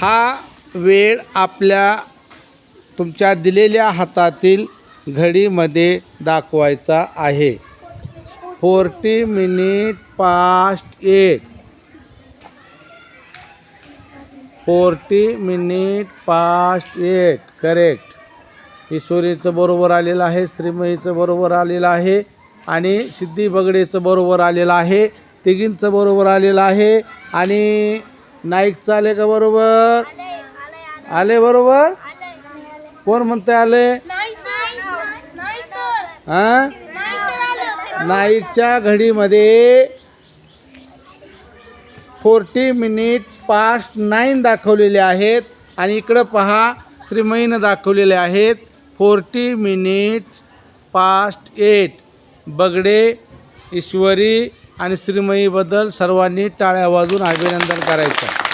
हा वेळ आपल्या तुमच्या दिलेल्या हातातील घडीमध्ये दाखवायचा आहे. Forty minute past eight. Forty minute past eight correct. ईश्वरीचं बरोबर आलेलं आहे श्रीमयीचं बरोबर आलेलं आहे आणि सिद्धी बगडेचं बरोबर आलेलं आहे तिघींचं बरोबर आलेलं आहे आणि नाईकचं आले का बरोबर? आले बरोबर? कोण म्हणते आले? हा? नाईकच्या घडीमध्ये फोर्टी मिनिट पास्ट नाईन दाखवलेले आहेत. आणि इकडं पहा श्रीमईनं दाखवलेले आहेत. Forty minute past eight. Bagade Ishwari आणि श्रीमईबद्दल सर्वांनी टाळ्या वाजून अभिनंदन करायचं.